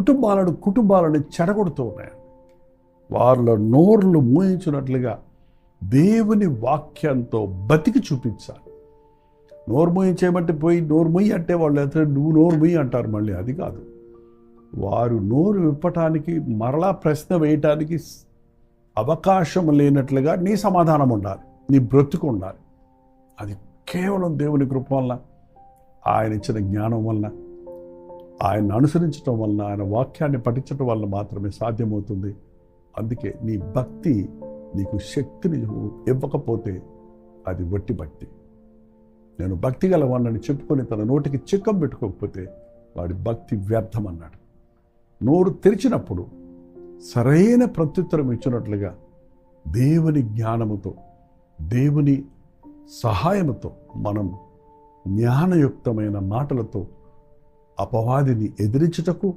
కుటుంబాలను కుటుంబాలను చెడగొడుతూ ఉన్నాయి. వాళ్ళ నోర్లు మూయించినట్లుగా దేవుని వాక్యంతో బతికి చూపించాలి నోరు మూయించేయమంటే పోయి నోరు మూయి అంటే వాళ్ళు అయితే నువ్వు నోరు మూయి అంటారు మళ్ళీ. అది కాదు. వారు నోరు విప్పటానికి మరలా ప్రశ్న వేయటానికి అవకాశం లేనట్లుగా నీ సమాధానం ఉండాలి. నీ బ్రతుకు ఉండాలి. అది కేవలం దేవుని కృప వలన ఆయన ఇచ్చిన జ్ఞానం వలన ఆయన అనుసరించడం వలన ఆయన వాక్యాన్ని పఠించడం వలన మాత్రమే సాధ్యమవుతుంది. అందుకే నీ భక్తి నీకు శక్తిని ఇవ్వకపోతే అది వట్టి భక్తి. నేను భక్తి గలవాడిని చెప్పుకొని తన నోటికి చిక్కం పెట్టుకోకపోతే వాడి భక్తి వ్యర్థం అన్నాడు నోరు తెరిచినప్పుడు సరైన ప్రత్యుత్తరం ఇచ్చినట్లుగా దేవుని జ్ఞానముతో దేవుని సహాయముతో మనం జ్ఞానయుక్తమైన మాటలతో అపవాదిని ఎదిరించుటకు